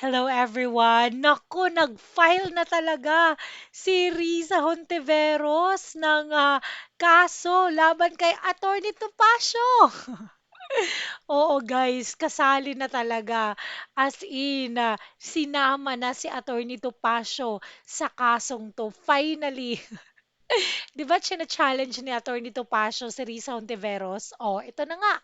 Hello everyone! Naku, nag-file na talaga si Riza Hontiveros ng ah, kaso laban kay Attorney Topacio. Oo guys, kasali na talaga. As in, ah, sinama na si Attorney Topacio sa kasong to. Finally, 'di ba china-challenge ni Attorney Topacio si Riza Hontiveros? Oh, ito na nga.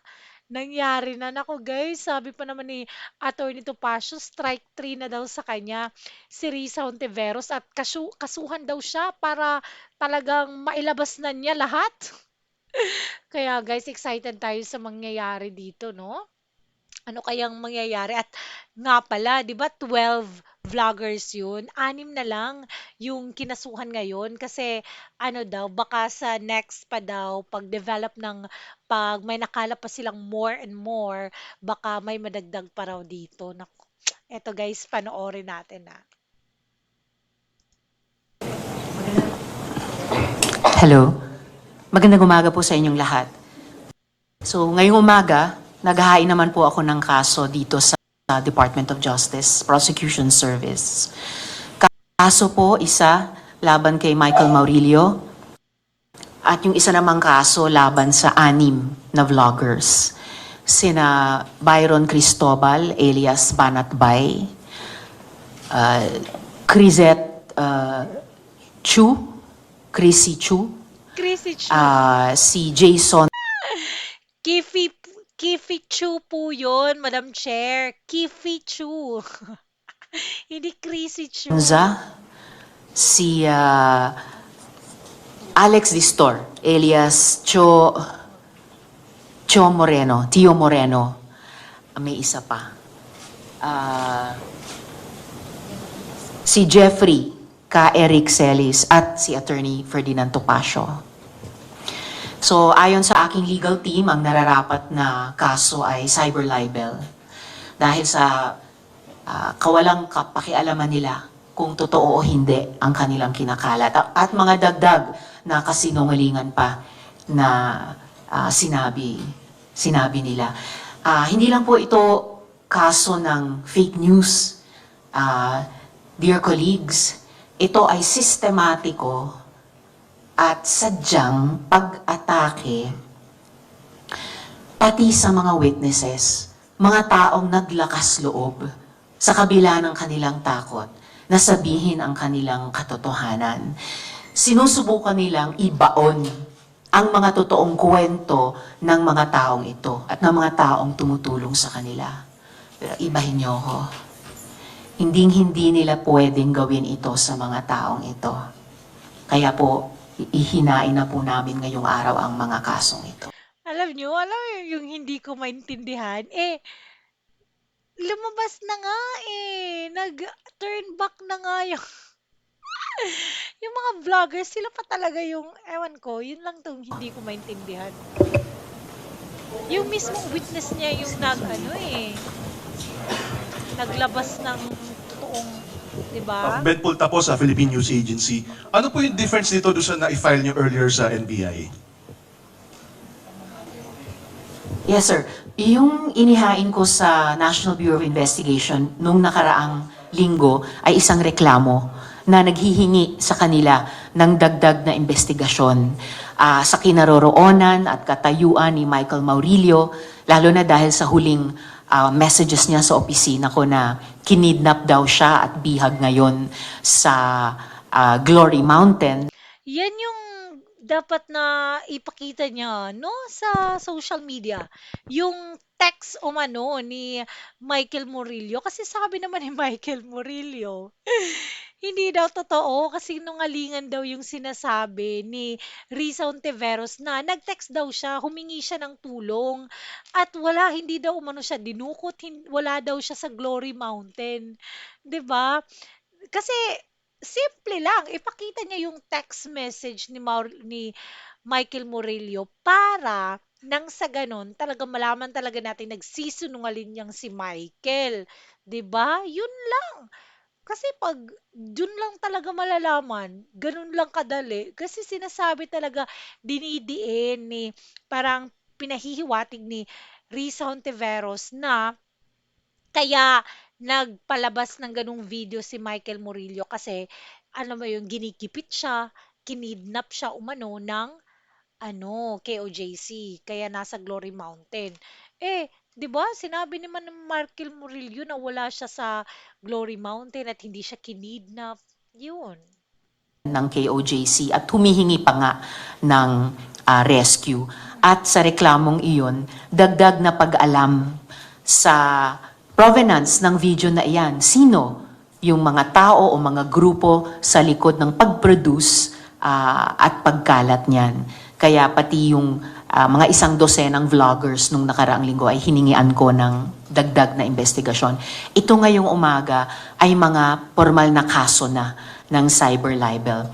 Nangyari na. Naku guys, sabi pa naman ni Attorney Topacio, strike 3 na daw sa kanya si Riza Hontiveros at kasu kasuhan daw siya para talagang mailabas na niya lahat. Kaya guys, excited tayo sa mangyayari dito, no? Ano kayang mangyayari? At nga pala, 'di ba 12 vloggers 'yun? Anim na lang yung kinasuhan ngayon kasi ano daw, baka sa next pa daw pag-develop ng 'pag may nakalap pa silang more and more, baka may madagdag pa raw dito. Naku, eto guys, panoorin natin ah. Hello. Magandang umaga po sa inyong lahat. So, ngayong umaga, naghahain naman po ako ng kaso dito sa Department of Justice Prosecution Service. Kaso po, isa, laban kay Michael Maurilio. At yung isa namang kaso, laban sa anim na vloggers. Sina Byron Cristobal, alias Banatbay, uh, Crisette uh, Chu, Chrissy Chu, Chrissy Chu. ah, si Jason Kifi Chu po yun, Madam Chair. Kifi Chu. Hindi Chrissy Chu. Si ah, Alex Distor, alias Cho, Cho Moreno, Tio Moreno. Ah, May isa pa. Ah, si Jeffrey K. Eric Celis at si Attorney Ferdinand Topacio. So, ayon sa aking legal team, ang nararapat na kaso ay cyber libel. Dahil sa ah, kawalang kapakialaman nila kung totoo o hindi ang kanilang kinakalat. At, mga dagdag na kasinungalingan pa na ah, sinabi, sinabi nila. Ah, hindi lang po ito kaso ng fake news. Ah, dear colleagues, ito ay sistematiko at sadyang pag-atake pati sa mga witnesses, mga taong naglakas loob sa kabila ng kanilang takot na sabihin ang kanilang katotohanan. Sinusubukan nilang ibaon ang mga totoong kwento ng mga taong ito at ng mga taong tumutulong sa kanila. Pero ibahin niyo ako. Hinding hindi nila pwedeng gawin ito sa mga taong ito. Kaya po, ihinain na po namin ngayong araw ang mga kasong ito. Alam nyo, alam mo yung hindi ko maintindihan, eh, lumabas na nga eh, nag-turn back na nga yung, yung mga vloggers, sila pa talaga yung, ewan ko, yun lang tong hindi ko maintindihan. Yung mismong witness niya yung nag, ano eh, naglabas ng totoong, di ba? Uh, Ben Pulta po sa Philippine News Agency. Ano po yung difference nito doon sa na-file nyo earlier sa NBI? Yes, sir. Yung inihain ko sa National Bureau of Investigation nung nakaraang linggo ay isang reklamo na naghihingi sa kanila ng dagdag na investigasyon ah, sa kinaroroonan at katayuan ni Michael Maurilio, lalo na dahil sa huling ah, messages niya sa opisina ko na kinidnap daw siya at bihag ngayon sa ah, Glory Mountain. Yan yung dapat na ipakita niya, no, sa social media. Yung text umano ni Michael Murillo. Kasi sabi naman ni Michael Murillo, hindi daw totoo kasi nungalingan daw yung sinasabi ni Risa Ontiveros na nag-text daw siya, humingi siya ng tulong at wala, hindi daw umano siya dinukot, hin- wala daw siya sa Glory Mountain. 'Di ba? Kasi simple lang, ipakita niya yung text message ni Maur ni Michael Murillo para nang sa gano'n talagang malaman talaga natin nagsisinungaling yang si Michael, 'di ba? Yun lang. Kasi 'pag dun lang talaga malalaman, ganun lang kadali. Kasi sinasabi talaga, dinidiin ni parang pinahihiwatig ni Risa Hontiveros na kaya nagpalabas ng ganung video si Michael Murillo kasi ano mo yung ginikipit siya, kinidnap siya umano ng ano, KOJC, kaya nasa Glory Mountain. Eh, 'di ba, sinabi naman ng Michael Murillo na wala siya sa Glory Mountain at hindi siya kinidnap. Yun. ng KOJC at humihingi pa nga ng ah, rescue. At sa reklamong iyon, dagdag na pag-alam sa provenance ng video na iyan. Sino yung mga tao o mga grupo sa likod ng pag-produce ah, at pagkalat niyan. Kaya pati yung ah, mga isang dosenang vloggers nung nakaraang linggo ay hiningian ko ng dagdag na investigasyon. Ito ngayong umaga ay mga formal na kaso na ng cyber libel.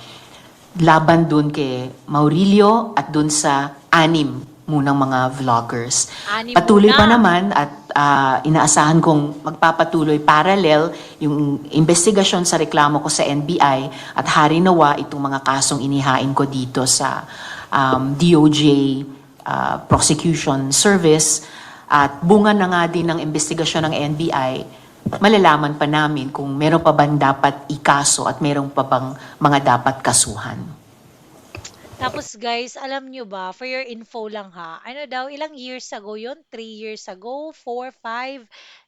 Laban dun kay Maurilio at dun sa anim munang mga vloggers. Anim Patuloy pa muna. naman at ah, inaasahan kong magpapatuloy parallel yung investigasyon sa reklamo ko sa NBI at hari nawa itong mga kasong inihain ko dito sa um, DOJ ah, Prosecution Service at bunga na nga din ng investigasyon ng NBI malalaman pa namin kung meron pa bang dapat ikaso at meron pa bang mga dapat kasuhan. Tapos guys, alam nyo ba, for your info lang ha, ano daw, ilang years ago yun? Three years ago? Four, five?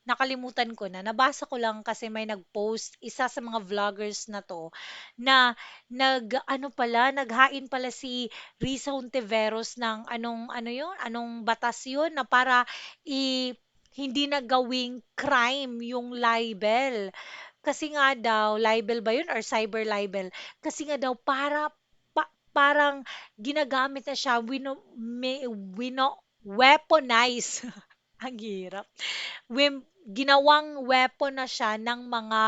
Nakalimutan ko na. Nabasa ko lang kasi may nag-post, isa sa mga vloggers na to, na nag, ano pala, naghain pala si Risa Hontiveros ng anong, ano yun? Anong batas yun? Na para i, hindi na crime yung libel. Kasi nga daw, libel ba yun or cyber libel? Kasi nga daw, para pa- parang ginagamit na siya, wino, may, wino, weaponize. Ang hirap. Wim, ginawang weapon na siya ng mga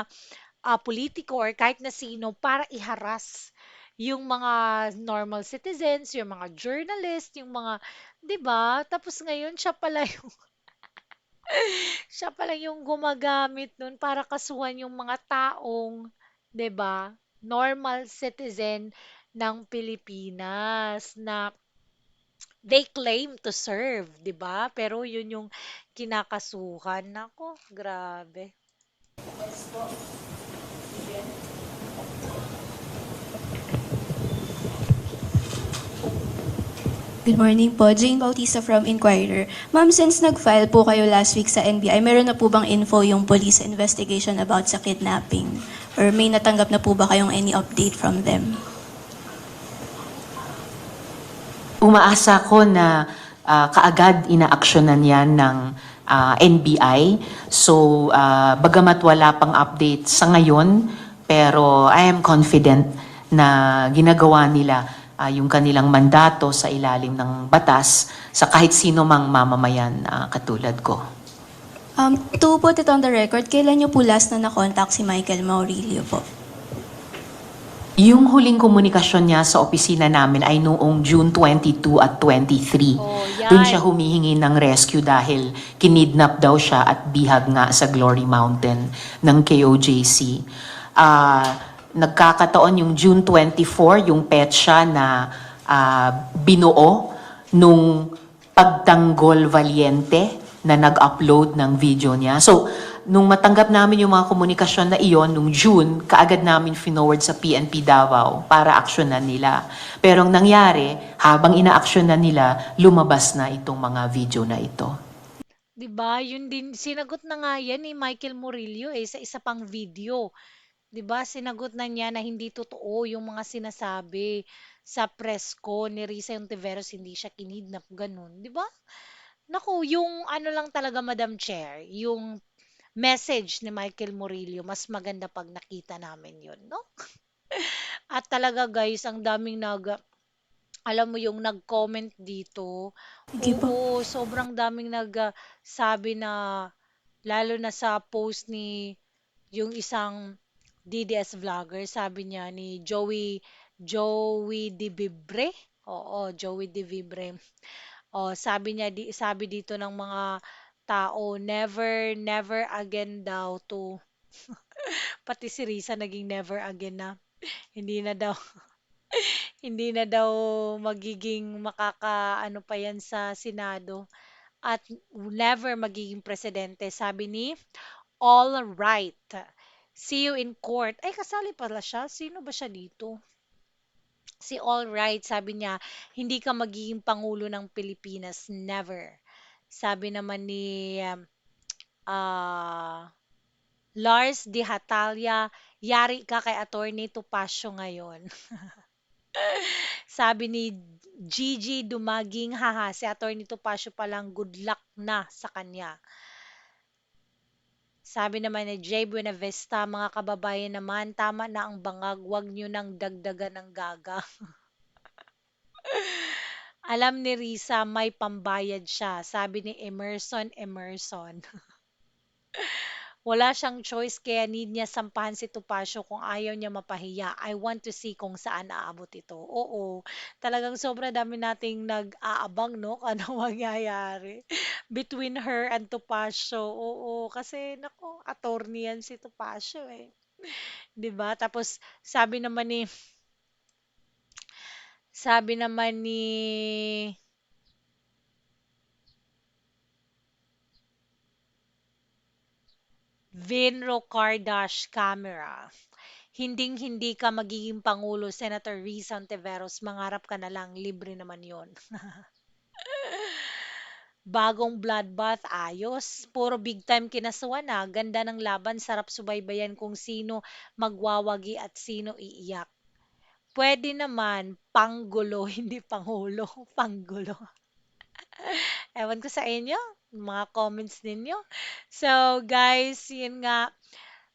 ah, politiko or kahit na sino para iharas yung mga normal citizens, yung mga journalists, yung mga, 'di ba? Tapos ngayon siya pala yung siya pala yung gumagamit nun para kasuhan yung mga taong, 'di ba? Normal citizen ng Pilipinas na they claim to serve, 'di ba? Pero yun yung kinakasuhan. Nako, grabe. Good morning po. Jane Bautista from Inquirer. Ma'am, since nag-file po kayo last week sa NBI, meron na po bang info yung police investigation about sa kidnapping? Or may natanggap na po ba kayong any update from them? Umaasa ko na ah, kaagad inaaksyonan yan ng ah, NBI. So, ah, bagamat wala pang update sa ngayon, pero I am confident na ginagawa nila ah, yung kanilang mandato sa ilalim ng batas sa kahit sino mang mamamayan ah, katulad ko. Um, to put it on the record, kailan niyo po last na na-contact si Michael Maurilio po? Yung huling komunikasyon niya sa opisina namin ay noong June 22 at 23. Oh, yan. Doon siya humihingi ng rescue dahil kinidnap daw siya at bihag nga sa Glory Mountain ng KOJC. Ah, nagkakataon yung June 24, yung petsa na ah, binuo nung pagtanggol valiente na nag-upload ng video niya. So, nung matanggap namin yung mga komunikasyon na iyon, nung June, kaagad namin finoward sa PNP Davao para aksyonan nila. Pero ang nangyari, habang inaaksyonan nila, lumabas na itong mga video na ito. 'Di ba? Yun din sinagot na nga yan ni Michael Murillo eh sa isa pang video. 'Di ba? Sinagot na niya na hindi totoo yung mga sinasabi sa press ko ni Risa Ontiveros hindi siya kinidnap ganun, 'di ba? Naku, yung ano lang talaga Madam Chair, yung message ni Michael Murillo mas maganda pag nakita namin yun, no? At talaga guys, ang daming nag alam mo yung nag-comment dito. Sige po. Oo, sobrang daming nagsabi na lalo na sa post ni yung isang DDS vlogger, sabi niya ni Joey Joey Di Vibre. Oo, Joey Di Vibre. Oh, sabi niya di sabi dito ng mga tao, never never again daw to pati si Risa naging never again na. Hindi na daw hindi na daw magiging makakaano pa yan sa Senado at never magiging presidente, sabi ni All right. See you in court. Ay, kasali pala siya. Sino ba siya dito? Si All Right, sabi niya, hindi ka magiging pangulo ng Pilipinas. Never. Sabi naman ni um, ah, Lars Di Hatalia, yari ka kay Attorney Topacio ngayon. Sabi ni Gigi Dumaging, haha, si Attorney Topacio palang good luck na sa kanya. Sabi naman ni Jay Buenavista, mga kababayan naman, tama na ang bangag, wag nyo nang dagdagan ng gaga. Alam ni Risa, may pambayad siya. Sabi ni Emerson, Emerson. Wala siyang choice kaya need niya sampahan si Topacio kung ayaw niya mapahiya. I want to see kung saan aabot ito. Oo, talagang sobra dami nating nag-aabang, no? Ano mangyayari between her and Topacio. Oo, kasi nako, attorney yan si Topacio eh. 'Di ba? Tapos sabi naman ni sabi naman ni Vinro Kardash Camera. Hinding-hindi ka magiging Pangulo, Senator Risa Ontiveros, mangarap ka na lang, libre naman yon. Bagong bloodbath, ayos. Puro big time kinasuhan na. Ganda ng laban, sarap subaybayan kung sino magwawagi at sino iiyak. Pwede naman, panggulo, hindi pangulo, panggulo. Ewan ko sa inyo, mga comments ninyo. So, guys, yun nga.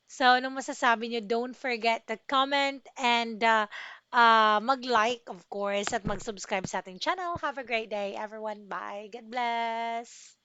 So, anong masasabi nyo? Don't forget to comment and uh, uh, mag-like, of course, at mag-subscribe sa ating channel. Have a great day, everyone. Bye. God bless.